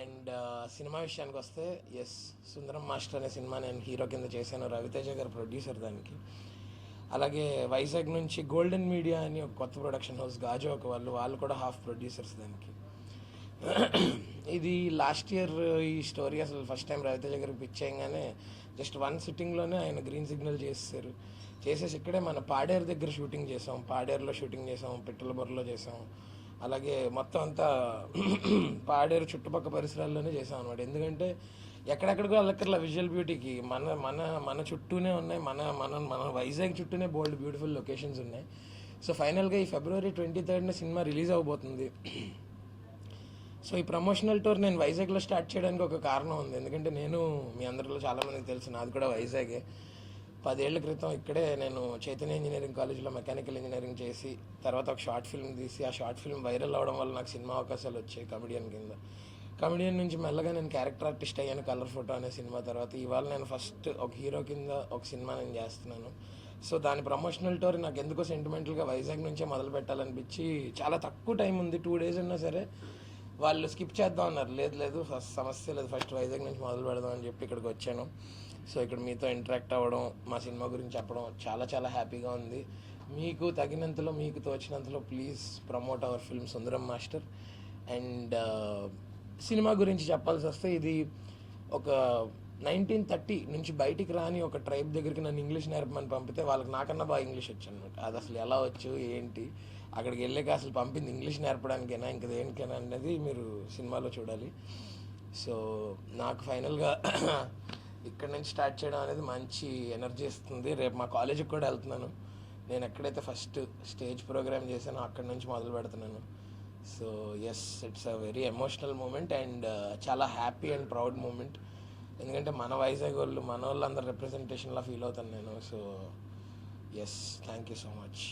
And cinema విషయానికి వస్తే yes Sundaram master అనే సినిమా నేను హీరో కింద చేశాను. రవితేజ గారు ప్రొడ్యూసర్ దానికి. అలాగే వైజాగ్ నుంచి గోల్డెన్ మీడియా అని ఒక కొత్త ప్రొడక్షన్ హౌస్ గాజు ఒక వాళ్ళు వాళ్ళు కూడా హాఫ్ ప్రొడ్యూసర్స్ దానికి. ఇది లాస్ట్ ఇయర్ ఈ స్టోరీ అసలు ఫస్ట్ టైం రవితేజ గారికి పిచ్ చేయగానే జస్ట్ వన్ సిట్టింగ్లోనే ఆయన గ్రీన్ సిగ్నల్ చేస్తారు చేసేసి ఇక్కడే మన పాడేరు దగ్గర షూటింగ్ చేసాం. పాడేరులో షూటింగ్ చేసాం. పిట్టల బొర్రలో చేసాం. అలాగే మొత్తం అంతా పాడేరు చుట్టుపక్కల పరిసరాల్లోనే చేసాం అనమాట ఎందుకంటే ఎక్కడెక్కడికో వెళ్ళక్కర్లా విజువల్ బ్యూటీకి. మన మన మన చుట్టూనే ఉన్నాయి. మన మన మన వైజాగ్ చుట్టూనే బోల్డ్ బ్యూటిఫుల్ లొకేషన్స్ ఉన్నాయి. సో ఫైనల్గా ఈ ఫిబ్రవరి ట్వంటీ థర్డ్న సినిమా రిలీజ్ అవబోతుంది. సో ఈ ప్రమోషనల్ టూర్ నేను వైజాగ్లో స్టార్ట్ చేయడానికి ఒక కారణం ఉంది. ఎందుకంటే నేను మీ అందరిలో చాలామందికి తెలుసు. నాది కూడా వైజాగే. పదేళ్ళ క్రితం ఇక్కడే నేను చైతన్య ఇంజనీరింగ్ కాలేజ్లో మెకానికల్ ఇంజనీరింగ్ చేసి తర్వాత ఒక షార్ట్ ఫిల్మ్ తీసి ఆ షార్ట్ ఫిల్మ్ వైరల్ అవడం వల్ల నాకు సినిమా అవకాశాలు వచ్చాయి కమెడియన్ కింద. కమెడియన్ నుంచి మెల్లగా నేను క్యారెక్టర్ ఆర్టిస్ట్ అయ్యాను కలర్ ఫోటో అనే సినిమా తర్వాత. ఇవాళ నేను ఫస్ట్ ఒక హీరో కింద ఒక సినిమా నేను చేస్తున్నాను. సో దాని ప్రమోషనల్ టూర్ నాకు ఎందుకో సెంటిమెంటల్గా వైజాగ్ నుంచే మొదలు పెట్టాలనిపించి చాలా తక్కువ టైం ఉంది. టూ డేస్ ఉన్నా సరే వాళ్ళు స్కిప్ చేద్దాం అన్నారు. లేదు లేదు ఫస్ట్ సమస్య లేదు ఫస్ట్ వైజాగ్ నుంచి మొదలు పెడదాం అని చెప్పి ఇక్కడికి వచ్చాను. సో ఇక్కడ మీతో ఇంటరాక్ట్ అవ్వడం మా సినిమా గురించి చెప్పడం చాలా చాలా హ్యాపీగా ఉంది. మీకు తగినంతలో మీకు తోచినంతలో please promote our film Sundaram Master. And cinema గురించి చెప్పాల్సి వస్తే ఇది ఒక నైన్టీన్ థర్టీ నుంచి బయటికి రాని ఒక ట్రైబ్ దగ్గరికి నన్ను ఇంగ్లీష్ నేర్పమని పంపితే వాళ్ళకి నాకన్నా బాగా ఇంగ్లీష్ వచ్చు అనమాట అది అసలు ఎలా వచ్చు ఏంటి? అక్కడికి వెళ్ళాక అసలు పంపింది ఇంగ్లీష్ నేర్పడానికైనా ఇంకా దేనికైనా అనేది మీరు సినిమాలో చూడాలి. సో నాకు ఫైనల్గా ఇక్కడ నుంచి స్టార్ట్ చేయడం అనేది మంచి ఎనర్జీ ఇస్తుంది. రేపు మా కాలేజీకి కూడా వెళ్తున్నాను. నేను ఎక్కడైతే ఫస్ట్ స్టేజ్ ప్రోగ్రామ్ చేశానో అక్కడ నుంచి మొదలు పెడుతున్నాను. So yes it's a very emotional moment and చాలా హ్యాపీ అండ్ ప్రౌడ్ మూమెంట్ ఎందుకంటే మన వైజాగ్ వాళ్ళు మన వాళ్ళు అందరు రిప్రజెంటేషన్లా ఫీల్ అవుతాను నేను. So yes thank you so much